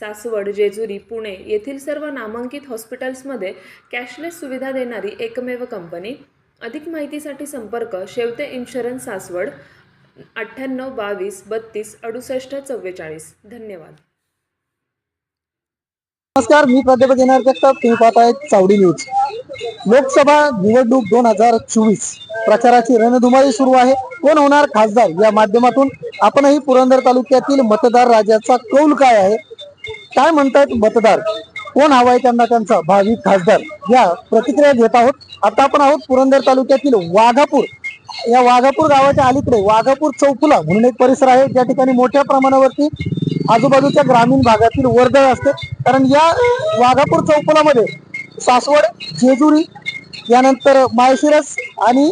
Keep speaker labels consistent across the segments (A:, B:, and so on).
A: सासवड जेजुरी पुणे येथील सर्व नामांकित हॉस्पिटल्समध्ये कॅशलेस सुविधा देणारी एकमेव कंपनी. अधिक माहितीसाठी संपर्क शेवते इन्शुरन्स सासवड अठ्ठ्याण्णव बावीस बत्तीस अडुसष्ट चव्वेचाळीस. धन्यवाद.
B: नमस्कार मी प्राध्यापक येणार जगताप. तुम्ही आहे चावडी न्यूज. लोकसभा निवडणूक दोन हजार चोवीस प्रचाराची रणधुमाळी सुरू आहे. कोण होणार खासदार? या माध्यमातून आपणही पुरंदर तालुक्यातील मतदार राजाचा कौल काय आहे? काय म्हणतायत मतदार? कोण हवाय त्यांना त्यांचा भावी खासदार? या प्रतिक्रिया घेत आहोत. आता आपण आहोत पुरंदर तालुक्यातील वाघापूर. या वाघापूर गावाच्या अलीकडे वाघापूर चौफुला म्हणून एक परिसर आहे. ज्या ठिकाणी मोठ्या प्रमाणावरती आजूबाजूच्या ग्रामीण भागातील वर्दळ असते. कारण या वाघापूर चौफुलामध्ये सासवड जेजुरी यानंतर माळशिरस आणि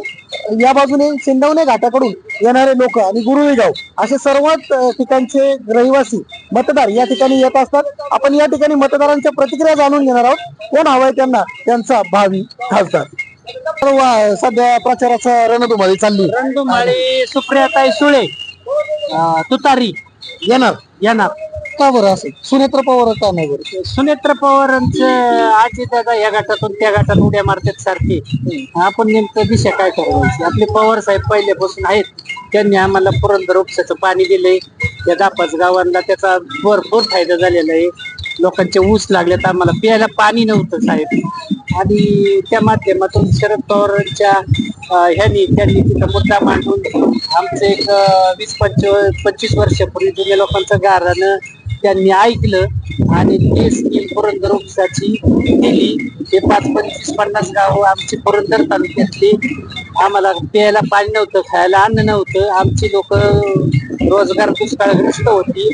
B: या बाजूने सिंदवणे घाटाकडून येणारे लोक आणि गुरुळी गाव असे सर्वच ठिकाणचे रहिवासी मतदार या ठिकाणी येत असतात. आपण या ठिकाणी मतदारांच्या प्रतिक्रिया जाणून घेणार आहोत. कोण हवाय त्यांना? त्यांचा भावी खासदार. सध्या प्रचाराचा रणधुमाळी चालली.
C: रणधुमाळी सुप्रियाताई सुळे तुतारी.
B: येणार.
C: येणार.
B: का बरं असं? सुनेत्र पवार का नाही बरं?
C: सुनेत्र पवारांचं आजी दादा या गटातून त्या गटात उड्या मारतात सारखी. आपण नेमकं दिशा काय करायची आपले पवार साहेब पहिल्यापासून आहेत. त्यांनी आम्हाला पुरंदर उपसाचं पाणी दिलंय. या दहा पाच गावांना त्याचा भरपूर फायदा झालेला आहे. लोकांचे ऊस लागलेत आम्हाला प्यायला पाणी नव्हतं साहेब. आणि त्या माध्यमातून शरद पवारांच्या ह्यांनी त्यांनी तिथं मुद्दा मांडून आमचं एक वीस पंचवीस पंचवीस वर्षापूर्वी जुन्या लोकांचं गारानं त्यांनी ऐकलं आणि ते स्कीम पुरंदर उपसाची केली. ते पाच पंचवीस पन्नास गाव आमची पुरंदर तालुक्यातली. आम्हाला प्यायला पाणी नव्हतं खायला अन्न नव्हतं. आमची लोक रोजगार दुष्काळग्रस्त होती.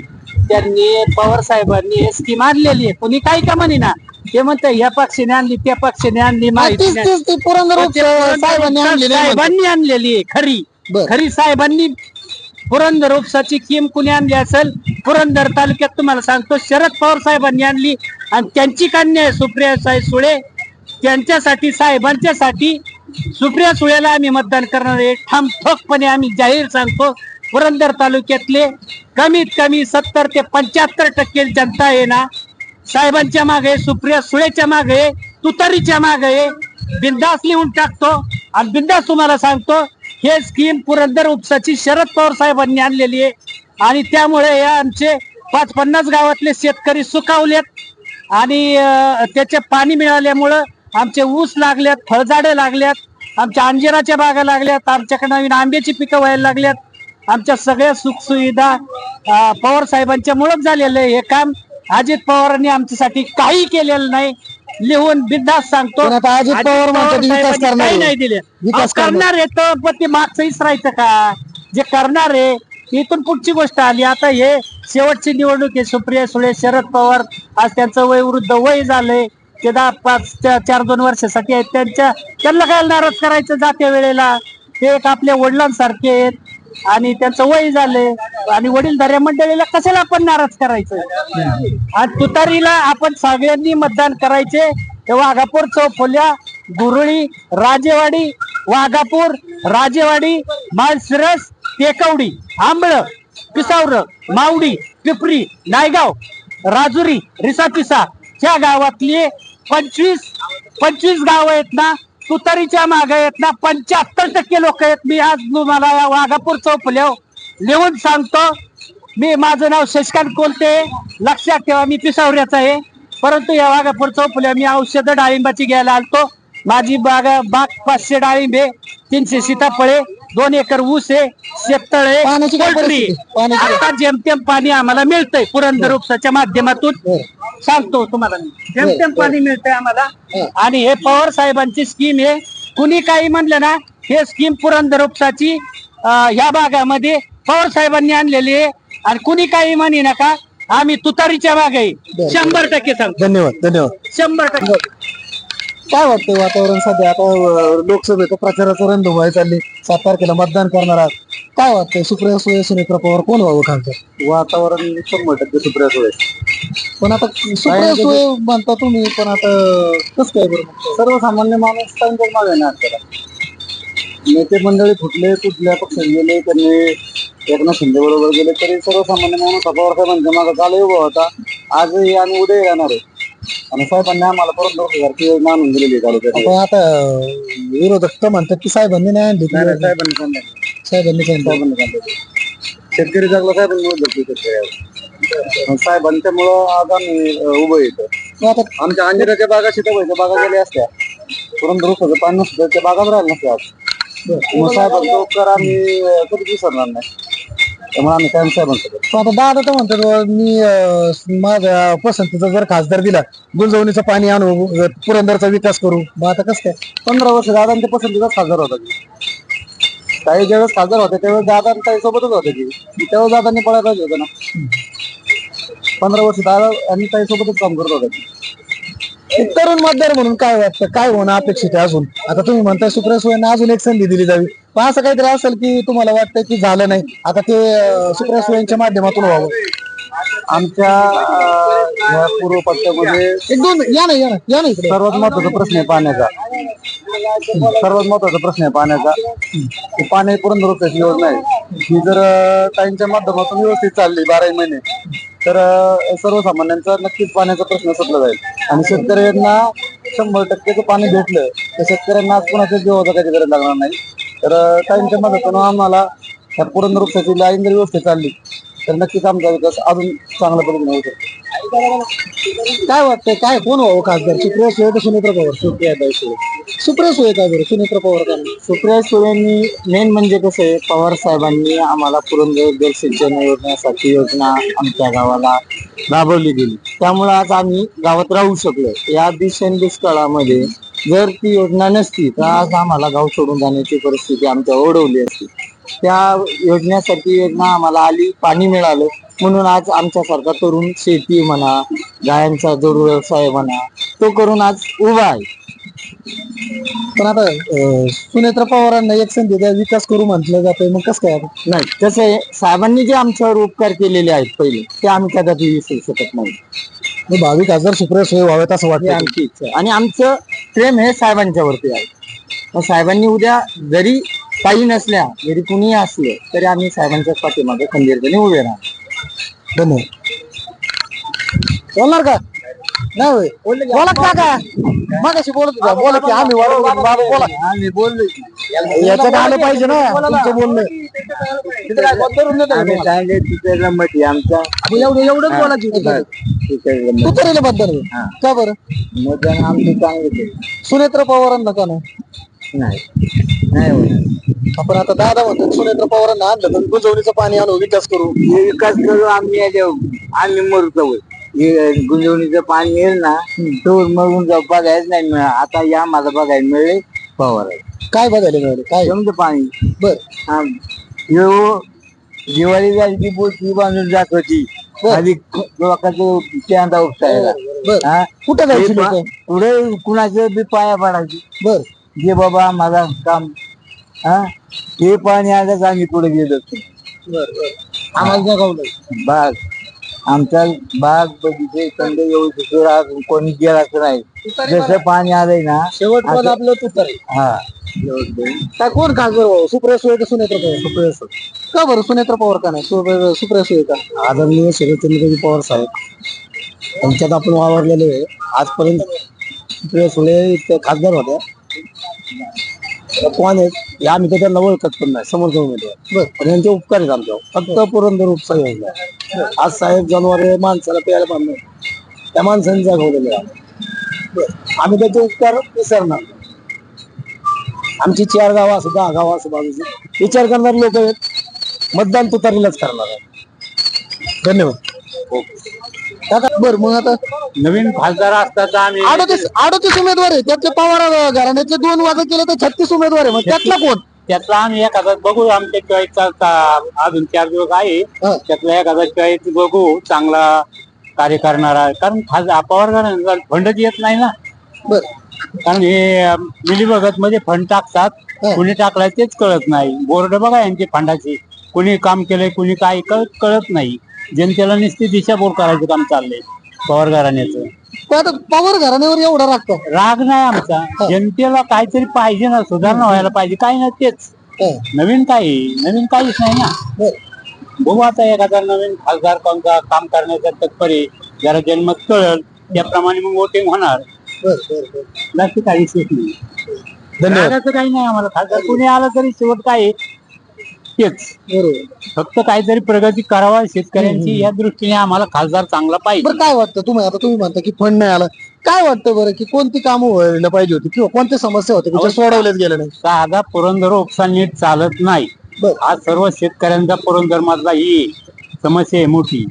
C: त्यांनी पवार साहेबांनी हे स्कीम आणलेली आहे. कोणी काही का म्हणे ना ते म्हणतं या पक्षाने आणली त्या पक्षाने आणली माहिती नाही.
B: पुरंदर साहेबांनी
C: आणलेली आहे खरी.
B: बर.
C: खरी साहेबांनी पुरंदर उपसाची किम कुणी आणली असेल? पुरंदर तालुक्यात तुम्हाला सांगतो शरद पवार साहेबांनी आणली. आणि त्यांची कन्या आहे सुप्रिया साहेब सुळे. त्यांच्यासाठी साहेबांच्यासाठी सुप्रिया सुळेला आम्ही मतदान करणार आहे. ठाम ठोकपणे आम्ही जाहीर सांगतो पुरंदर तालुक्यातले कमीत कमी सत्तर ते पंच्याहत्तर टक्के जनता आहे ना साहेबांच्या मागे सुप्रिया सुळेच्या मागे तुतारीच्या मागे बिंदास लिहून टाकतो. आणि बिंदास तुम्हाला सांगतो हे स्कीम पुरंदर उपसाची शरद पवार साहेबांनी आणलेली आहे. आणि त्यामुळे या आमचे पाच पन्नास गावातले शेतकरी सुखावलेत. आणि त्याचे पाणी मिळाल्यामुळं आमचे ऊस लागल्यात फळझाडे लागल्यात आमच्या अंजिराच्या बागा लागल्यात आमच्याकडे नवीन आंब्याची पिकं व्हायला लागल्यात. आमच्या सगळ्या सुखसुविधा पवार साहेबांच्या मुळेच झालेलं आहे. हे काम अजित पवारांनी आमच्यासाठी काही केलेलं नाही. लिहून बिंदास सांगतो.
B: पण आता अजित पवार म्हणतात
C: पवार
B: विकास
C: साहेबांनी
B: करणार
C: काही
B: आहे.
C: नाही दिले.
B: विकास
C: अहो, करणार आहे तर पण ते मागचं इसरायचं का? जे करणार आहे इथून पुढची गोष्ट आली. आता हे शेवटची निवडणूक आहे. सुप्रिया सुळे शरद पवार आज त्यांचं वय वृद्ध वय झालंय. ते दहा पाच चा- चार दोन वर्षासाठी आहेत. त्यांच्या त्यांना काय नाराज करायचं जात्या वेळेला? ते एक आपल्या वडिलांसारखे आहेत. आणि त्यांचं वय झालंय. आणि वडीलधाऱ्या मंडळीला कशाला आपण नाराज करायचं? आणि तुतारीला आपण सगळ्यांनी मतदान करायचे. हे वाघापूर चौफोल्या गुरुळी राजेवाडी वाघापूर राजेवाडी माळशिरस टेकवडी आंबळ पिसावर मावडी पिपरी नायगाव राजुरी रिसापिसा. ह्या गावातली पंचवीस पंचवीस गाव आहेत ना तुतारीच्या मागे आहेत ना पंच्याहत्तर टक्के लोक आहेत. मी आज तुम्हाला या वाघापूर चौफुल्यावर लिहून सांगतो. मी माझं नाव शशिकांत कोलते. लक्षात ठेवा मी पिसावऱ्याचा आहे. परंतु या वाघापूर चौफुल्या मी औषध डाळिंबाची घ्यायला आलतो. माझी बाग बाग पाचशे डाळिंबे तीनशे सीताफळे दोन एकर ऊस आहे शेततळ आहे पोल्ट्री आता जेमतेम पाणी आम्हाला मिळतंय पुरंदर उपसाच्या माध्यमातून. सांगतो तुम्हाला मी. जेमतेम. पाणी मिळतंय आम्हाला. आणि हे पवार साहेबांची स्कीम आहे कुणी काही म्हणलं ना हे स्कीम पुरंदर उपसाची ह्या भागामध्ये पवार साहेबांनी आणलेली आहे आणि कुणी काही म्हणे नका आम्ही तुतारीच्या मागे आहे. शंभर टक्के सांगतो
B: धन्यवाद धन्यवाद
C: शंभर टक्के
B: काय वाटतंय वातावरण सध्या? आता अं, लोकसभेचं प्रचाराचं धुमाळी चालली. सात तारखेला मतदान करणार आहात. काय वाटतंय? सुप्रिया सुळे सुनेत्रा पवार कोण व्हावं खासदार?
D: वातावरण शंभर टक्के सुप्रिया सुळे.
B: पण आता सुप्रिया सुळे म्हणता तुम्ही पण आता कसं काय बरं मग?
D: सर्वसामान्य माणूस त्यांच्याच मागे ना त्याला नेते मंडळी फुटले कुठल्या पक्षात गेले त्यांनी एकनाथ शिंदे बरोबर गेले तरी सर्वसामान्य माणूस पवार साहेबांच्या मागे कालही उभा होता आजही आणि उद्याही राहणार आहे. आणि साहेबांनी आम्हाला परत रोजगारची योजना आणून दिलेली आहे तालुक्यात
B: पण आता विरोधक तर म्हणतात की साहेबांनी नाही आणली ती.
D: नाही, नाही,
B: योजना.
D: साहेबांनी सांगितलं.
B: साहेबांनी सांगितलं
D: साहेबांनी सांगितलं. शेतकरी जगला साहेबांमुळे जगतो शेतकऱ्यावर. साहेबांच्यामुळं आज आम्ही अं, उभं येतो
B: मग आता
D: आमच्या अंजिराच्या बागा सीताबाईच्या बागा गेल्या असत्या. परंतु रोखाचं पाणी नसतं त्या बागाच राहिल्या नसत्या आज. मग साहेबांचा उपकार आम्ही अं, कधीच विसरणार नाही. त्यामुळे आम्ही कायम साहेबांसोबत
B: पण आता दादा तर म्हणतात बुवा, मी अं, माझ्या पसंतीचा जर खासदार दिला गुंजवणीचं पाणी आणू पुरंदरचा विकास करू. मग आता कसं काय?
D: पंधरा वर्ष दादांच्या पसंतीचाच खासदार होता की. काही ज्यावेळेस खासदार होते त्यावेळेस दादा काही सोबतच होते की. त्यावेळेस दादांनी पळायला पाहिजे होतं ना. पंधरा वर्ष दादा आणि काही सोबतच काम करत होता. की
B: एक तरुण मतदार म्हणून काय वाटतं? काय होणं अपेक्षित आहे अजून? आता तुम्ही म्हणताय सुप्रिया सुळेंना अजून एक संधी दिली जावी. पण असं काहीतरी असेल की तुम्हाला वाटतं की झालं नाही. आता ते अं, सुप्रिया सुळेंच्या माध्यमातून व्हावं.
D: आमच्या अं, या पूर्व पट्ट्यामध्ये
B: एक दोन या ना या ना या ना इकडे.
D: सर्वात महत्त्वाचा प्रश्न आहे पाण्याचा. सर्वात महत्त्वाचा प्रश्न आहे पाण्याचा. पाणी पुरंदर योजना आहे? ही जर ताईंच्या माध्यमातून व्यवस्थित चालली बाराही महिने तर सर्वसामान्यांचा नक्कीच पाण्याचा प्रश्न सुटला जाईल. आणि शेतकऱ्यांना शंभर टक्केचं पाणी भेटलं तर शेतकऱ्यांना आज कोणाच्या जीवाचा काही गरज लागणार नाही. तर ताईंच्या मदतीनं आम्हाला ह्या पुरंदर वृक्षाची लाईन जर व्यवस्थित चालली तर नक्कीच आमचा विकास अजून चांगल्या पद्धतीने होऊ शकतो.
B: काय वाटतंय काय कोण व्हावं खासदार? सुप्रिया सुळे का सुनेत्र पवार.
D: सुप्रिया सुळे.
B: सुप्रिया सुळे का बरं? सुनेत्र पवार का?
D: सुप्रिया सुळेंनी मेन म्हणजे कसं आहे पवार साहेबांनी आम्हाला पुरंदर जलसिंचन योजनेसाठी योजना आमच्या गावाला राबवली गेली. त्यामुळे आज आम्ही गावात राहू शकलो या दिशेन दुष्काळामध्ये जर ती योजना नसती तर आज आम्हाला गाव सोडून जाण्याची परिस्थिती आमच्या ओढवली असती. त्या योजनेसाठी योजना आम्हाला आली पाणी मिळालं. म्हणून आज आमच्यासारखा तरुण शेती म्हणा गायांचा जोड व्यवसाय म्हणा तो करून आज उभा आहे.
B: पण आता अं, सुनेत्र पवारांना एक संधी द्या विकास करू म्हटलं जातंय मग कसं काय? आता?
D: नाही कसं आहे साहेबांनी जे आमच्यावर उपकार केलेले आहेत पहिले ते आम्ही कदापि विसरू शकत नाही.
B: मग भावी खासदार सुप्रिया सुळे व्हावेत असं
D: ही
B: वाटतं
D: आमची इच्छा आहे. आणि आमचं प्रेम हे साहेबांच्या वरती आहे. मग साहेबांनी उद्या जरी काही नसल्या जरी कुणीही असले तरी आम्ही साहेबांच्या पाठीमागे खंबीरपणे उभे राहणार.
B: धन्यवाद. बोलणार का? नाही होय. बोला का का मगाशी बोलत होता बोला की आम्ही बाबा बोला.
D: आम्ही बोललो
B: याच्यात आलं पाहिजे ना. तुमचं बोलणं.
D: आम्ही सांगितले तिथे गंमत आहे आमच्या
B: मग एवढं एवढंच बोला की
D: बस, तिथे. गंमत.
B: तू तरी होईल. का बरं?
D: मतदान आमचे चांगले
B: सुनेत्र पवारांना का नाही?
D: नाही. नाही होणार.
B: आपण आता दादा म्हणतो सुनेत्र पवारांना आणलं तर गुंजवणीचं पाणी आणू विकास करू.
D: हे विकास करू आम्ही याच्यावर आम्ही मरतो हे गुंजवणीचं पाणी येईल ना तो मरून जाऊ बघायच नाही मिळा आता या मला बघायला मिळेल पवार
B: काय बघायला मिळालं? काय?
D: जमतं पाणी.
B: बर.
D: हा. ह्यो दिवाळी झाली की बोटी बांधून जात होती आधी लोकांचं त्यांदा उपसायला
B: बर.
D: हा?
B: कुठं जायची लोक?
D: पुढे कुणाचं बी पाया पडायची.
B: बर.
D: जे बाबा माझा काम. हा? ते पाणी आलंच आम्ही पुढे गेलो.
B: आम्हाला जगावलं
D: बाग. आमचा बाग बगीचे कंद व्यवस्थित राहत कोणी गेलाच नाही. जसं पाणी आलंय ना
B: शेवट पण आपलं तू तर
D: हा.
B: काय कोण खासदार भाऊ? सुप्रिया सुळे का सुनेत्र पवार? सुप्रिया सुळे. का बरं सुनेत्र पवार का नाही? सुप्रिया सुप्रिया सुळे का?
D: आदरणीय शरदचंद्रजी पवार साहेब त्यांच्यात आपण वावरलेलो आहे. आजपर्यंत सुप्रिया सुळे खासदार होत्या. कोण आहेत. हे आम्ही तर त्यांना ओळखत पण नाही उमेदवार
B: बर.
D: पण यांचे उपकार आहेत आमच्यावर. फक्त पुरंदर उपसा योजना आज साहेब जनावरे माणसाला प्यायला बांधलं त्या माणसाने जागवलेले आहे. आम्ही त्याचे उपकार विसरणार. आमची चार गावं असं दहा गावं असं बाजूची. विचार करणारे लोक आहेत. मतदान तुतारीलाच करणार आहे.
B: धन्यवाद. काका बर मग आता
D: नवीन खासदार असतात आम्ही
B: अडतीस अडतीस उमेदवार आहे त्यातले पवार घराण्यातले दोन वाजत केले तर छत्तीस उमेदवार आहे मग त्यातला कोण?
D: त्यातला आम्ही एखादा बघू. आमच्या चॉईसचा अजून चार दिवस आहे. त्यातला एखादा चॉईस बघू. चांगला कार्य करणारा कारण खास पवार घराण्याचा फंडच येत नाही ना.
B: बर.
E: कारण हे मिलीभगत मध्ये फंड टाकतात. कुणी टाकलाय तेच कळत नाही. बोर्ड बघा यांची फंडाची कुणी काम केलंय कुणी काय कळत नाही. जनतेला नुसती दिशाभूल करायचं काम चाललंय पवार घराण्याचं.
B: पण आता पवार घराण्यावर एवढा रागतो
E: राग नाही आमचा. जनतेला काहीतरी पाहिजे ना सुधारणा व्हायला पाहिजे काही नाही तेच. नवीन काही नवीन काहीच नाही ना. बघू आता एखादा नवीन खासदार कोणता काम करण्याचा तत्पर जरा जन्मत कळल त्याप्रमाणे मग वोटिंग होणार. बाकी काही शेत नाही.
B: धन्यवाद.
E: काही नाही आम्हाला. खासदार कोणी आलं तरी शेवट काय
B: बरोबर
E: फक्त काहीतरी प्रगती करावा शेतकऱ्यांची या दृष्टीने आम्हाला खासदार चांगला पाहिजे.
B: बरं काय वाटतं? तुम्ही आता तुम्ही म्हणता की फंड नाही आला काय वाटतं बरं की कोणती कामं व्हायला पाहिजे होती? किंवा कोणत्या समस्या होत्या की ज्या सोडवल्याच गेल्या नाही
E: साधा पुरंदर उपसा नीट चालत नाही.
B: बर.
E: आज सर्व शेतकऱ्यांचा पुरंदर मधला ही समस्या आहे मोठी.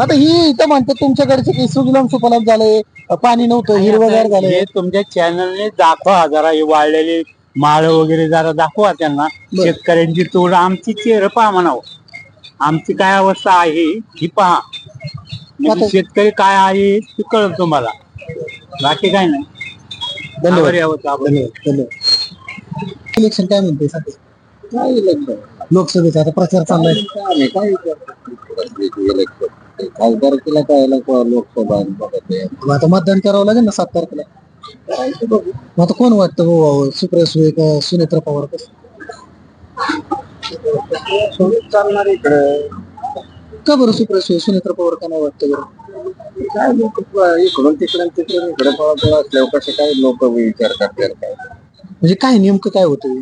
B: आता ही इथं म्हणतात तुमच्याकडचे की सुजलाम सुफलाम झालंय पाणी नव्हतं हिरवगार झालंय
E: हे तुमच्या चॅनलने दाखवा जरा हे वाळलेले माळ वगैरे जरा दाखवा त्यांना. शेतकऱ्यांची तोड आमची चेहरा पहा म्हणावं. आमची काय अवस्था आहे ही पहा. म्हणजे शेतकरी काय आहे ते कळत तुम्हाला. बाकी काय नाही.
B: धन्यवाद. इलेक्शन काय म्हणते सध्या?
E: काय इलेक्शन?
B: लोकसभेचा आता प्रचार चाललाय
E: काय काय काय लोकसभा बघत आहे.
B: मग आता मतदान करावं लागेल ना सात तारखेला? मग आता कोण वाटतं भाऊ सुप्रिया सुळे का सुनेत्रा पवार कसं
E: चालणार इकडं.
B: का बरं सुप्रिया सुळे सुनेत्रा पवार का नाही वाटतं बरं?
E: काय लोक इकडून तिकडून तिकडून इकडे असल्यावर कसे काय लोक विचार करतात काय?
B: म्हणजे काय नेमकं काय होतं?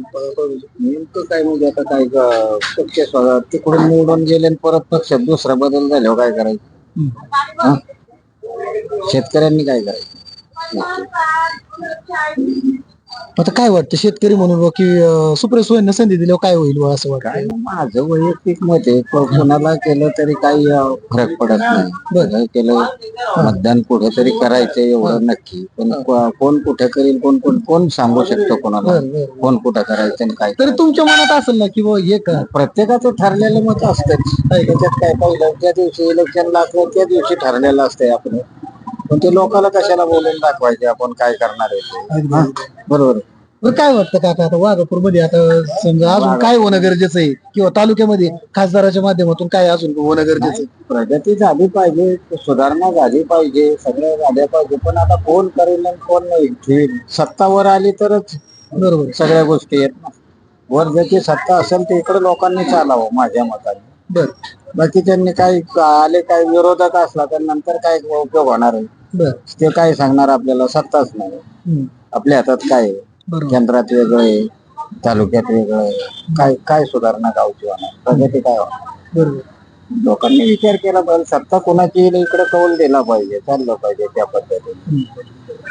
E: नेमकं काय म्हणजे आता काय ग- पक्ष स्वतः तिकडून निवडून गेले आणि परत पक्षात दुसरा बदल झाल्यावर काय करायचं? हा? शेतकऱ्यांनी काय करायचं?
B: आता काय वाटतं शेतकरी म्हणून बुवा की अं, सुप्रिया सुळेंना संधी दिल्यावर काय होईल बुवा असं वाटतं?
E: माझं वैयक्तिक मत आहे को- कोणाला केलं तरी काही अं, फरक पडत नाही. बरं. केलं मतदान कुठे तरी करायचं एवढं नक्की पण को- कोण कुठे करेल कोण कोण कोण सांगू शकतो कोणाला?
B: बरं, बरं.
E: कोण कुठं करायचं आणि काय
B: तरी तुमच्या मनात असेल ना की बुवा हे का?
E: प्रत्येकाचं ठरलेलं मत असतंच. त्याच्यात काय पहिलं ज्या दिवशी इलेक्शन लागलं त्या दिवशी ठरलेलं असतंय आपलं. पण ते लोकांना कशाला बोलून दाखवायचे? आपण काय करणार आहे ते. हा? बरोबर. आहे.
B: बरं काय वाटतं काका? आता वाघापूरमध्ये आता समजा अजून काय होणं गरजेचं आहे? किंवा तालुक्यामध्ये खासदाराच्या माध्यमातून काय अजून होणं गरजेचं आहे?
E: प्रगती झाली पाहिजे सुधारणा झाली पाहिजे सगळं झाल्या पाहिजे. पण आता कोण करेल आणि कोण नाही. सत्तावर आली तरच
B: बरोबर.
E: सगळ्या गोष्टी आहेत ना. वर ज्याची सत्ता असेल ते इकडे लोकांनी चालावं माझ्या मताने.
B: बर.
E: बाकी त्यांनी काय आले काय विरोधक असला तर नंतर काय उपयोग होणार आहे?
B: बर.
E: ते काय सांगणार आपल्याला सत्ताच नाही.
B: हम्म.
E: आपल्या हातात काय आहे?
B: बरोबर.
E: केंद्रात वेगळं आहे तालुक्यात वेगळं आहे. काय काय सुधारणा गावची होणार? प्रगती काय होणार?
B: बरोबर.
E: लोकांनी विचार केला पाहिजे. सत्ता कोणाची येईल इकडे कौल दिला पाहिजे चाललं पाहिजे त्या पद्धतीने.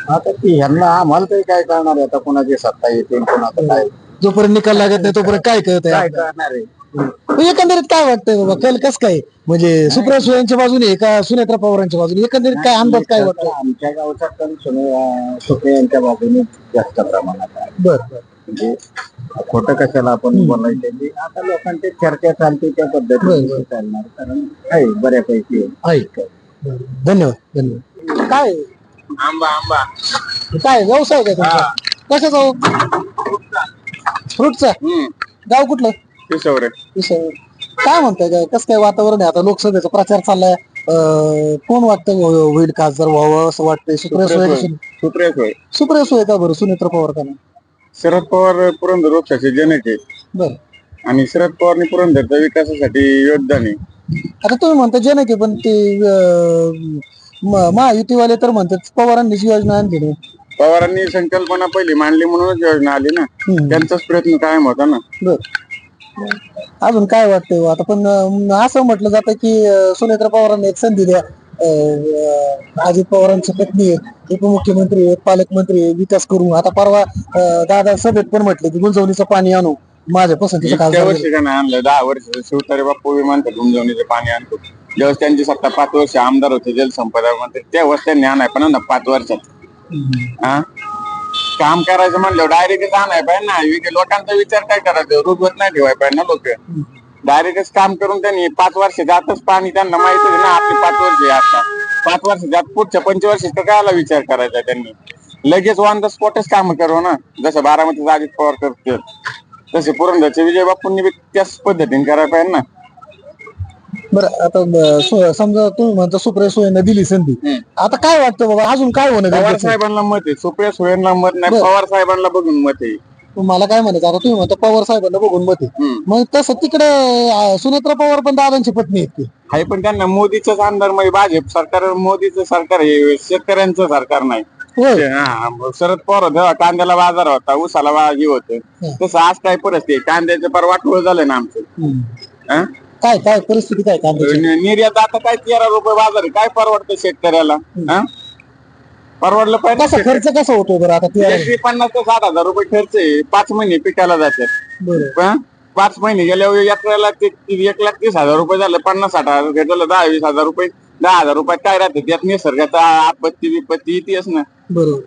E: आता ती ह्यांना आम्हाला तरी काय करणार आहे? आता कोणाची सत्ता येते कोणाचं काय?
B: जोपर्यंत निकाल लागत नाही तोपर्यंत काय कळत
E: काय
B: आहे
E: करणार आहे?
B: एकंदरीत काय वाटतंय बाबा? कल कस काय? म्हणजे सुप्रिया सुळेंच्या बाजूने आहे का सुनेत्रा पवारांच्या बाजूने? एकंदरीत काय अंदाज काय वाटतो
E: आमच्या गावचा कल सुप्रिया यांच्या बाजूने जास्त प्रमाणात आहे.
B: बर बर.
E: म्हणजे खोटं कशाला आपण बोलायचं ते आता लोकांची चर्चा चालते त्या पद्धतीने चालणार. कारण आहे बऱ्यापैकी. आहे.
B: आहे धन्यवाद धन्यवाद. काय?
E: आंबा आंबा.
B: काय व्यवसाय काय तुमचा? कशाचा फ्रूटचा. गाव कुठलं?
E: पिसवरे
B: विषय काय म्हणताय काय? कसं काय वातावरण आहे? आता लोकसभेचा प्रचार चाललाय. अं, कोण वाटतं हो- होईल खासदार व्हावं असं वाटतंय? सुप्रिया सुळे
F: सुप्रिया सुळे.
B: सुप्रिया सुळे का बरं? सुनेत्र पवार का नाही?
F: शरद पवार पुरंदर वृक्षाचे जनक आहेत
B: बरं.
F: आणि शरद पवारनी पुरंदरच्या विकासासाठी योगदान आहे.
B: आता तुम्ही म्हणता जनक आहे पण ते अं, म- महायुतीवाले तर म्हणतात पवारांनीच योजना आणली नाही
F: पवारांनी संकल्पना पहिली मांडली म्हणूनच योजना आली ना.
B: हम्म.
F: त्यांचाच प्रयत्न कायम होता ना.
B: बर. अजून काय वाटतंय हो? आता पण अं, असं म्हटलं जातं की अं, सुनेत्रा पवारांना एक संधी द्या. अं, अजित पवारांची पत्नी आहेत उपमुख्यमंत्री आहेत पालकमंत्री आहेत विकास करू. आता परवा अं, दादा सभेत पण म्हटले की गुंजवणीचं पाणी आणू. माझ्या पसंतीचं
F: इतक्या
B: खासदार
F: वर्षी का नाही आणलं. दहा वर्ष शिवतारे बाप्पू विमानतळ गुंजवणीचं पाणी आणतो. ज्यावेळेस त्यांची सत्ता पाच वर्ष आमदार होते जलसंपदा मंत्री त्यावेळेस त्यांनी आणाय पण ना पाच वर्षात. हा? काम करायचं म्हणलं डायरेक्टच आणाय पाहिजे ना. लोकांचा विचार काय करायचं? रुजवत नाही ठेवाय पाहिजे ना लोक. डायरेक्टच काम करून त्यांनी पाच वर्ष जातच पाणी त्यांना माहीत आहे ना आपली पाच वर्ष आहे आता. पाच वर्ष जात पुढच्या पंचवर्षीचा कायला विचार करायचा त्यांनी? लगेच ऑन द स्पॉटच काम करू ना. जसं बारामतीचा अजित पवार करतो तसे पुरंदरचे विजय बापूंनी बी त्याच पद्धतीने करायला पाहिजे ना.
B: बरं आता सु- समजा तुम्ही म्हणता सुप्रिया सुळेंना दिली संधी. आता काय वाटतं बाबा अजून काय होणं
F: पवार
B: गरजेचं आहे?
F: साहेबांना मत आहे सुप्रिया सुळेंना मत नाही
B: बरं.
F: पवार साहेबांना बघून मत आहे
B: मला काय म्हणायचं आता तुम्ही म्हणता पवार साहेबांना बघून मत
F: हम्म.
B: मग तसं तिकडे अं, सुनेत्रा पवार पण दादांची पत्नी आहेत की
F: आहे पण त्यांना मोदीचंच आमदार म्हणजे भाजप सरकार मोदीचं सरकार हे शेतकऱ्यांचं सरकार नाही
B: होय
F: हा, शरद पवार होते कांद्याला बाजार होता ऊसाला बा- हे होतं तसं आज काय परिस्थिती आहे? कांद्याचं वाटोळ झालं ना आमचं
B: हम्म.
F: हा?
B: काय काय परिस्थिती काय कांद्याची
F: निर्यात आता काय तेरा रुपये बाजार आहे. काय परवडतं शेतकऱ्याला हा? परवडलं पाहिजे
B: कसा खर्च कसा होतो बरं आता ते
F: एकशे पन्नास ते साठ हजार रुपये खर्च आहे. पाच महिने पिकाला जातात.
B: बरं.
F: पाच महिने गेल्यावर यात्रेला ते ते एक लाख तीस हजार रुपये झालं. पन्नास साठ हजार रुपये झालं दहा वीस हजार रुपये दहा हजार रुपयात काय राहते? त्यात निसर्गाचा आपत्ती विपत्ती येतेच ना.
B: बरोबर.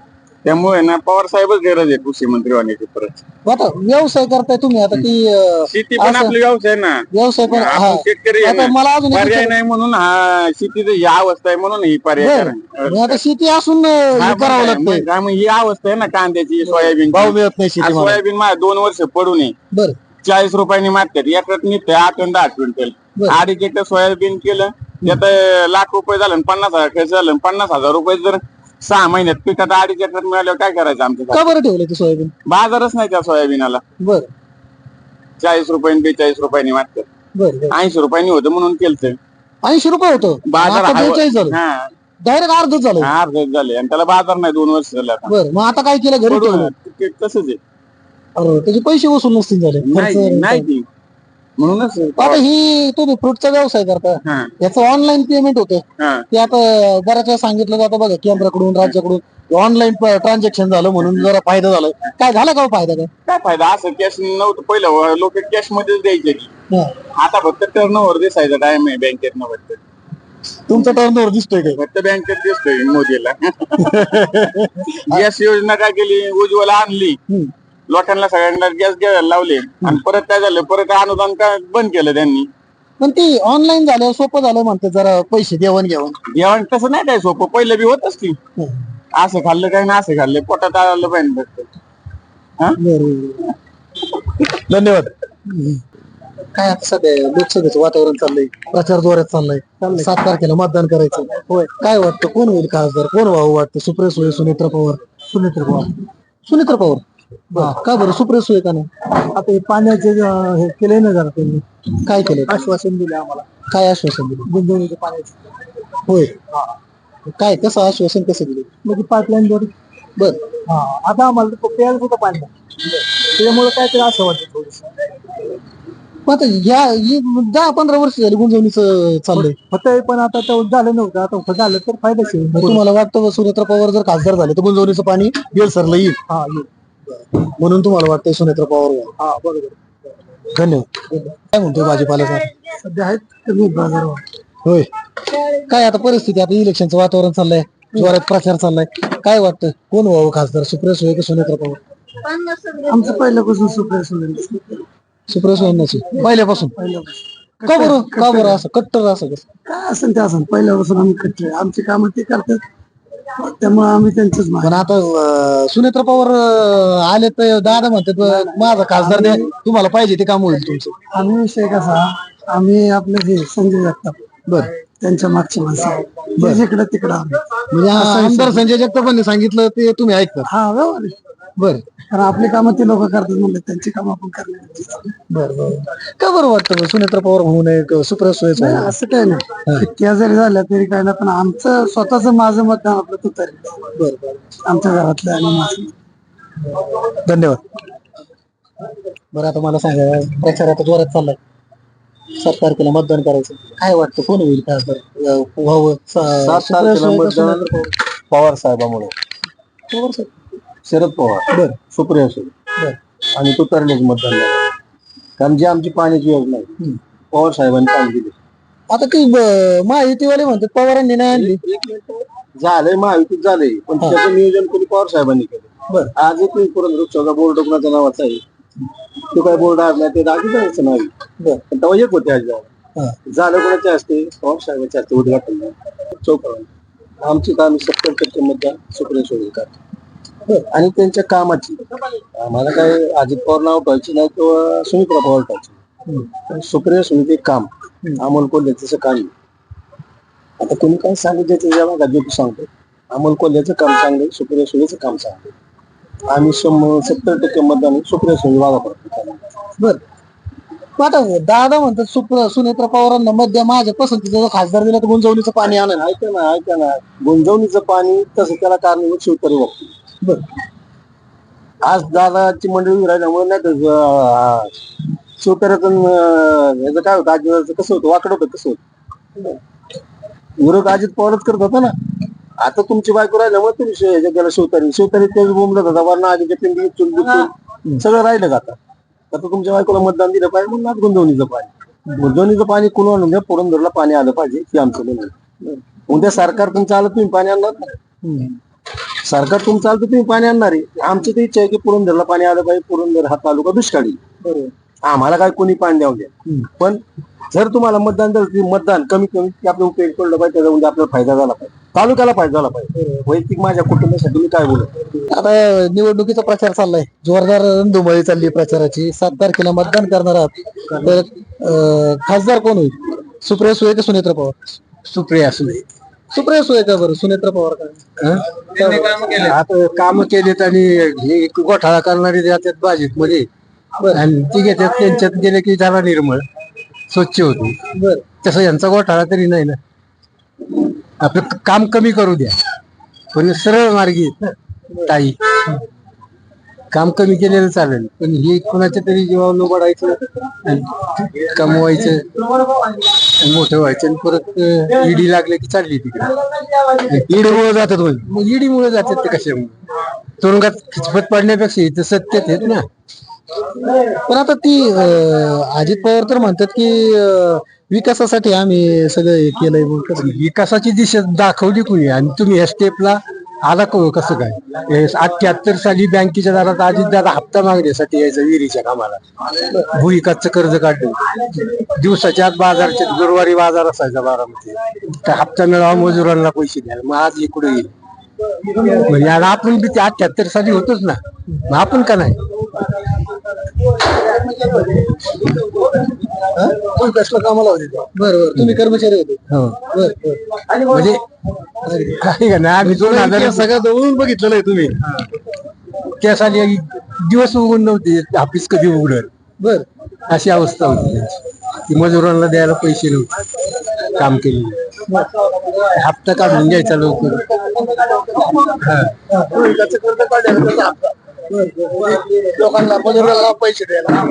F: त्यामुळे ना पवार साहेबच गरज आहे कृषी मंत्री होण्याची परत.
B: आता व्यवसाय करताय तुम्ही आता ती अं,
F: शेती पण
B: असं-
F: आपली व्यवसाय ना.
B: व्यवसाय पण हा.
F: आपण शेतकरी आहे
B: आता
F: ना.
B: मला अजून एक
F: पर्याय
B: विचार-
F: नाही म्हणून हा शेतीची ही अवस्था आहे म्हणून ही पर्याय
B: बरं.
F: करा.
B: मग आता शेती असून अं,
F: हा,
B: करावं लागतंय.
F: मग ही अवस्था आहे ना कांद्याची सोयाबीन
B: भाव मिळत नाही
F: सोयाबीन माझ्या दोन वर्ष पडू नये
B: बरं.
F: चाळीस रुपयांनी मार्केट एकरात निघते आठ आणि दहा क्विंटल.
B: बरं.
F: अडीच एकर सोयाबीन केलं त्यात लाख रुपये झालं आणि पन्नास हजार खर्च झालं आणि पन्नास हजार रुपये जर सहा महिन्यात पिकात अडीच एकरात मिळाल्यावर काय करायचं आमचं?
B: का बरं ठेवलं ते सोयाबीन?
F: बाजारच नाही त्या सोयाबीनाला.
B: बरं.
F: चाळीस रुपयांनी बेचाळीस रुपयांनी
B: बरं बरं.
F: ऐंशी रुपयांनी होतं म्हणून केलं
B: ऐंशी रुपये होतं?
F: बाजार
B: आता
F: हा-
B: बेचाळीस झालं.
F: हा.
B: डायरेक्ट अर्धच झालं.
F: हा, अर्धच झाले. आणि त्याला बाजार नाही दोन वर्ष झाले आता.
B: बरं मग आता काय केलं घरी
F: पडून
B: ठेवलं?
F: ते तसंच आहे.
B: अरे, त्याचे पैसे वसूल नसतील झाले.
F: नाही
B: खर्च-
F: नाही ती. म्हणूनच
B: आता ही तुम्ही फ्रूटचा व्यवसाय करता.
F: हा.
B: याचं ऑनलाईन पेमेंट होतं.
F: हा.
B: ते आता बऱ्याच वेळा सांगितलं जातं बघा केंद्राकडून राज्याकडून. ऑनलाईन ट्रान्झॅक्शन झालं म्हणून जरा फायदा झाला. काय झाला का हो फायदा काय?
F: काय फायदा? असं कॅश नव्हतं. पहिलं लोक कॅश मध्येच द्यायचे की.
B: हा.
F: आता फक्त टर्नओव्हर दिसायचा. टाइम आहे बँकेत न फक्त.
B: तुमचा टर्न दिसतोय काय
F: फक्त बँकेत दिसतोय मोदीला. गॅस योजना काय केली? उज्ज्वला आणली.
B: हम्म.
F: लोकांना सगळ्यांना गॅस घ्यायला लावले आणि परत काय झालं? परत अनुदान काय बंद केलं त्यांनी?
B: पण ती ऑनलाईन झालं सोपं झालं म्हणते जरा पैसे देवण घेऊन.
F: जेवण तसं नाही काय सोपं. पहिलं बी होतच की असं खाल्लं काय ना असं खाल्लं. पोटात आलं पाहिजे फक्त.
B: धन्यवाद. काय आता सध्या लोकसभेचं वातावरण चाललंय? प्रचार जोरात चाललाय. सात तारखेला मतदान करायचं. होय. काय वाटतं? कोण होईल खासदार? कोण व्हावं वाटतं? सुप्रिया सुळे सुनेत्र पवार. सुनेत्र पवार. सुनेत्र पवार. हा, का बरं? सुप्रिया सुळे का नाही? आता हे पाण्याचे हे केले ना जरा त्यांनी. काय केलं आश्वासन दिलं आम्हाला. काय आश्वासन दिलं गुंतवणुकीच्या पाण्याचं. होय. काय कसं आश्वासन कसं दिलं म्हणजे पाईपलाईन द्वारे. बर. आता आम्हाला प्यायला सुद्धा पाणी त्याच्यामुळे काय तरी असं वाटतं थोडस. आता या ही दहा पंधरा वर्ष झाली गुंजवणीचं चाललंय. होतंय पण आता तर झालं नव्हतं. आता झालं तर फायदेशीर तुम्हाला वाटतं सुनेत्र पवार जर खासदार झाले तर गुंजवणीचं पाणी बेलसरला येईल? हा येईल. म्हणून तुम्हाला वाटतंय सुनेत्र पवार हा बरोबर. धन्यवाद. काय म्हणतोय भाजीपाल्याचा सध्या आहेत कमी बाजार होय. काय आता परिस्थिती आता इलेक्शनचं वातावरण चाललंय जोरात प्रचार चाललाय. काय वाटतं? कोण व्हावं खासदार? सुप्रिया सुळे की सुनेत्र पवार? आमचं पहिल्यापासून सुप्रिया सुळे सुप्रिया सुळेंनाची. पहिल्यापासून? का बरं? का बरं असं? कट्टर असं कसं?
G: काय असेल ते असेल. पहिल्यापासून आम्ही कट्टर. आमची कामं ते करतात. त्यामुळे आम्ही त्यांचंच
B: पण आता अं, सुनेत्र पवार अं, आले तर दादा म्हणतात अं, माझा खासदार द्या तुम्हाला पाहिजे ते काम होईल तुमचं.
G: आम्ही विषय कसा आम्ही आपले जे संजय जगताप
B: बर.
G: त्यांच्या मागची माणसं ते जिकडं तिकडं आम्ही.
B: म्हणजे हा आमदार संजय जगतापांनी सांगितलं ते तुम्ही ऐकता.
G: हा व्यवहार आहे.
B: बर.
G: कारण आपली कामं ते लोक करतात म्हणलं त्यांची कामं आपण करणार
B: बर बर का बरं वाटतं सुनेत्र पवार होऊ नये सुप्रिया सुळेच
G: नाही, असं काही नाही. त्या जरी झाल्या तरी काही नाही पण आमचं स्वतःच माझं मतदान आपलं तू तरी.
B: बर बर.
G: आमच्या घरातलं आणि माझं.
B: धन्यवाद. बरं आता मला सांगा प्रचार आता जोरात चाललाय. सात तारखेला मतदान करायचं. काय वाटतं? कोण होईल खासदार? व्हावं? स- सुप्रिया सुळे का सुनेत्र पवार?
H: पवार साहेबामुळे.
B: पवार साहेब.
H: शरद पवार.
B: बर.
H: सुप्रिया सुळे.
B: बर.
H: आणि तो तरणेच मतदान झालं. कारण जी आमची पाण्याची योजना आहे पवार साहेबांनी पाणी दिली.
B: आता ब- महायुतीवाले म्हणतात पवारांनी नाही आणली.
H: झालंय महायुतीत झालंय. पण त्याचं नियोजन कोणी पवार साहेबांनी केलं.
B: बर.
H: आज पुरण वृक्षाचा बोर्ड कोणाच्या नावाचा आहे. तो काय बोर्ड आज नाही ते नाव आहे.
B: बर.
H: पण तेव्हा एक होते आज. झालं कोणाचे असते पवार साहेबांचे असते उद्घाटन. चौकावर. आमची आम्ही सत्तर टक्के मतदान सुप्रिया करतो. आणि त्यांच्या कामाची. आम्हाला काय अजित पवार नाव ठेवायची नाही किंवा सुमित्रा पवार पण सुप्रिया सुमित्रे काम. अमोल कोल्हे तसं काम. आता कोणी काय सांगितलं त्याच्या मागा जे सांगतो अमोल कोल्ह्याचं काम चांगलं सुप्रिया सुळेचं काम चांगलं आम्ही शंभर सत्तर टक्के मतदान सुप्रिया सुळे वागा पडतो
B: बर. आता दादा म्हणतात सुप्र सुनेत्रा पवारांना मत द्या माझ्या पसंतीचा जो खासदार दिला तर गुंजवणीचं पाणी आणलं
H: ऐका ना ऐका ना. गुंजवणीचं पाणी तसं त्याला कारणीभूत शिवतरी वागतो
B: बर.
H: आज दादाची मंडळी राहिल्यामुळे नाही तर शिवतऱ्यातून याचं काय होतं? आजी कसं होतं? वाकड होतं कसं होतं? विरोध अजित पवारच करत होता ना. आता तुमची बायको राहिल्यामुळे तुम्ही गेला शिवतारी शिवतारी तेच बोंबलत होता. वरना आजीच्या पिंडी चुल सगळं राहिलं का आता? आता तुमच्या बायकोला मतदान दिलं पाहिजे म्हणून आज गुंजवणीचं पाणी. गुंजवणीचं पाणी कुणून आणून द्या पुरंदरला पाणी आलं पाहिजे हे आमचं म्हणणं उद्या सरकार तुमचं आलं तुम्ही पाणी आणणार सरकार तुमचं आलं तर तुम्ही पाणी आणणार आहे. आमची तर इच्छा आहे की पुरंदरला पाणी आलं पाहिजे पुरंदर हा तालुका दुष्काळी. आम्हाला काय कोणी पाणी द्यावं द्या. पण जर तुम्हाला मतदान झालं मतदान कमी कमी आपलं उपयोग पडलं पाहिजे त्याचा म्हणजे आपल्याला फायदा झाला पाहिजे. तालुक्याला फायदा झाला पाहिजे. वैयक्तिक माझ्या कुटुंबासाठी मी काय बोलत
B: आता निवडणुकीचा प्रचार चाललाय. जोरदार रणधुमाळी चालली प्रचाराची. सात तारखेला मतदान करणार आहात. तर खासदार कोण होईल? सुप्रिया सुळे का सुनेत्रा पवार?
H: सुप्रिया सुळे.
B: सुप्रिया सुळे का बरं? सुनेत्रा पवार का?
H: आता काम केलेत आणि हे गोठाळा करणारे जातात भाजपमध्ये. आणि ती घेतात त्यांच्यात गेले की जरा निर्मळ. स्वच्छ होते.
B: बर.
H: तसं यांचा गोठाळा तरी नाही ना. आपलं काम कमी करू द्या. पण सरळ मार्गी आहेत ना ताई. काम कमी केलेलं चालेल पण हे कुणाच्या तरी जीवावर लोबाडायचं आणि कमवायचं आणि मोठं व्हायचं आणि परत ईडी लागले की चालली तिकडे. ईडीमुळे जातात होय मग ईडीमुळे जातात ते कशामुळे? तुरुंगात खिचपत पडण्यापेक्षा इथं सत्तेत आहेत ना.
B: पण आता ती अजित पवार तर म्हणतात की विकासासाठी आम्ही सगळं हे केलंय?
H: विकासाची दिशा दाखवली कुणी? आणि तुम्ही या स्टेपला आला को कसं काय? अठ्याहत्तर साली बँकेच्या दारात आधी दादा हप्ता मागण्यासाठी यायचं विहिरीच्या कामाला. भूविकासचं कर्ज काढलं. दिवसाच्या आत बाजारच्या गुरुवारी बाजार असायचा बारामध्ये त्या हप्ता मिळावा मजुरांना पैसे द्यायला. मग आज इकडे येईल. म्हणजे आपण बी ते अठ्याहत्तर साली होतोच ना. मग आपण का नाही?
B: हा? कसलं कामाला होते? तेव्हा? बरं बरं. तुम्ही कर्मचारी होते.
H: हो. म्हणजे काय का नाही आम्ही दोन हजार
B: सगळं जवळून बघितलेलं आहे तुम्ही.
H: त्यासाठी दिवस उघडून नव्हते ऑफिस कधी उघडत
B: बर.
H: अशी अवस्था होती त्यांची. की मजुरांना द्यायला पैसे नव्हते काम केले हप्ता काढून घ्यायचा लवकर. हा.
B: लोकांना मजुराला पैसे द्यायला.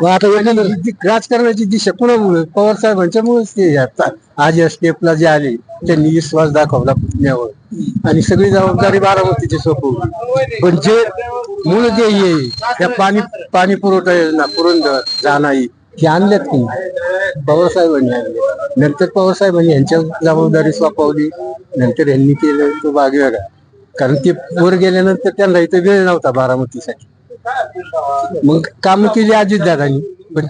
H: मग आता जी- राजकारणाची दिशा कुणामुळे? पवार साहेबांच्यामुळेच ते आता आज या स्टेपला जे आले त्यांनी विश्वास दाखवला पुतण्यावर आणि सगळी जबाबदारी बारामतीची सोपवली. पण जे मूळ जे आहे, त्या पाणी पाणी पुरवठा योजना पुरंदर जाणाई हे आणल्यात की पवारसाहेबांनी आणले नंतर पवारसाहेबांनी यांच्या जबाबदारी सोपवली. नंतर यांनी केलं तो भाग वेगळा कारण ते वर गेल्यानंतर त्यांना इथं वेळ नव्हता बारामतीसाठी. मग काम केली अजितदादांनी पण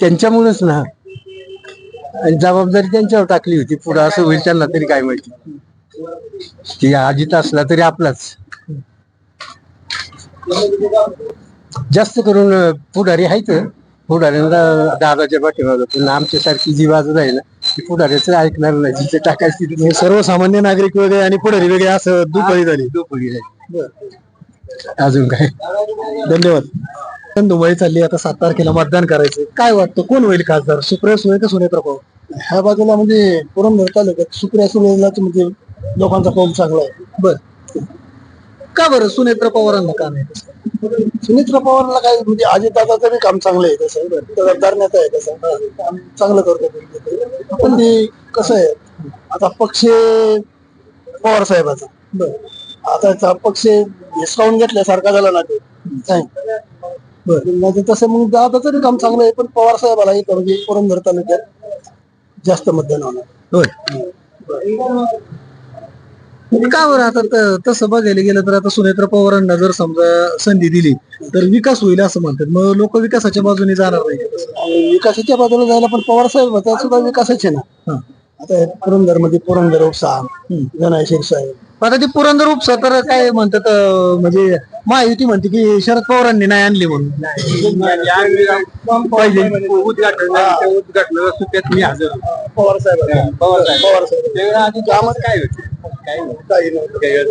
H: त्यांच्यामुळेच ना आणि जबाबदारी त्यांच्यावर टाकली होती. पुढं असं होईल त्यांना तरी काय माहिती. की अजित असला तरी आपलाच. जास्त करून पुढारी आहेत. पुढाऱ्यांना दादाच्या पाठीमागं पण आमच्यासारखी जी बाजू आहे ना पुढाऱ्याचं ऐकणार नाही. जिथे टाकायची तिथे
B: हे सर्वसामान्य नागरिक वेगळे आणि पुढारी वेगळे असं दुपारी झाली.
H: दुपरी झाली. अजून काय?
B: धन्यवाद. रणधुमाळी चालली आता सात तारखेला मतदान करायचं. काय वाटतं? कोण होईल खासदार? सुप्रिया सुळे का सुनेत्रा पवार? ह्या बाजूला म्हणजे पुरंदर तालुक्यात सुप्रिया सुळेलाच म्हणजे लोकांचा कौल चांगला आहे. बर. का बरं सुनेत्रा पवारांना का नाही सुनेत्रा पवारला काय म्हणजे अजितदादाचं बी काम चांगलं आहे तसं. जबाबदार नेता आहे तसं. काम चांगलं करतो. पण ते कसं आहे आता पक्ष पवार साहेबाचा. बर. आता याचा पक्ष हिसकावून घेतल्यासारखा झाला ना ते. नाही. बरं. म्हणजे तसं मग दादाचं बी काम चांगलं आहे पण पवार साहेबाला म्हणजे पुरंदर तालुक्यात जास्त मतदान होणार.
H: होय.
B: का बरं? आता तसं बघायला गेलं तर आता सुनेत्र पवारांना जर समजा संधी दिली तर विकास होईल असं म्हणतात. मग लोक विकासाच्या बाजूने जाणार नाही
G: विकासाच्या बाजूला जायला पण पवार साहेबाचा सुद्धा विकासच आहे ना. आता पुरंदरमध्ये पुरंदर उपसा गणाय शिरसाहेब
B: आता ती पुरंदर उपसा तर काय म्हणतात म्हणजे महायुती म्हणते की शरद पवारांनी नाही आणली म्हणून.
H: पहिले उद्घाटन उद्घाटन सुट्यात मी हजर होतो.
G: पवार साहेब.
H: पवार साहेब.
G: पवार साहेब.
H: आधी कामच काय होते?
G: काही नव्हतं
H: काही.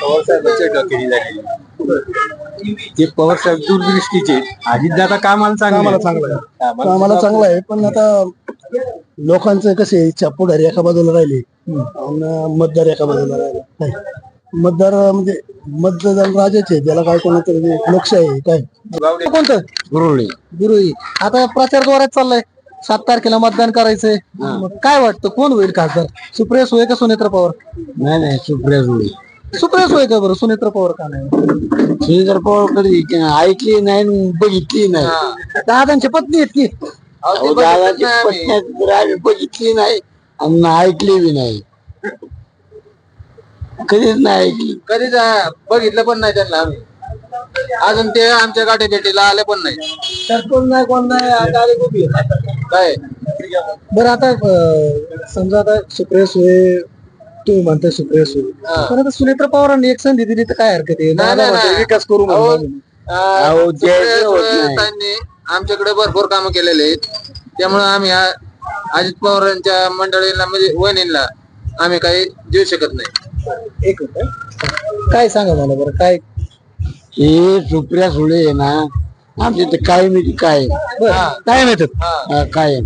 H: पवार झाली ते पवार साहेब दूरदृष्टीचे अजित दादा कामाला
G: कामाला
H: चांगले
G: चांगलं आहे कामाला चांगलं आहे पण आता लोकांचं कसे इच्छा पुढारी एका बाजूला राहिली. आणि मतदार एका बाजूला राहिले. मतदार म्हणजे मतदार राजाचे आहे, त्याला काय कोणाचं लोकशाही आहे, काय?
B: कोणतं?
H: गुरुळे
B: गुरुई आता प्रचार जोरात चाललाय. सात तारखेला मतदान करायचंय. मग काय वाटतं? कोण होईल खासदार? सुप्रिया सुळे का सुनेत्र पवार?
H: नाही नाही सुप्रिया सुळे.
B: सुप्रिया सुळे का बरं? सुनेत्र पवार का नाही?
H: सुनील पवार कधी? ऐकली नाही आणि बघितली नाही.
B: दादांची पत्नी आहेत की?
H: अहो, दादाची पत्नी तर आम्ही बघितली नाही आणि ऐकली बी नाही. कधीच नाही ऐकली.
I: कधीच बघितलं पण नाही त्यांना आम्ही. अजून ते आमच्या गाठी भेटीला आले पण नाही.
B: कोण नाही कोण नाही आता आले खूप आहे.
I: काय?
B: बरं आता अं, समजा आता सुप्रिया सुळे तुम्ही म्हणता सुप्रिया सुळे. पण आता सुनेत्र पवारांनी एक संधी दिली तर काय हरकत आहे? दादा
I: नाही.
B: विकास करू
I: अहो,
B: म्हणून.
H: ते
I: सुप्रिया
H: होत नाही.
I: आमच्याकडे भरपूर कामं केलेले आहेत. त्यामुळे आम्ही अजित पवारांच्या मंडळींना म्हणजे वहिनींना आम्ही काही देऊ शकत नाही.
B: एक मिनिट काय सांगा मला बरं? काय
H: हे सुप्रिया सुळे आहे ना आमच्या इथे काय माहिती काय
B: बरं. काय माहिती
H: कायम.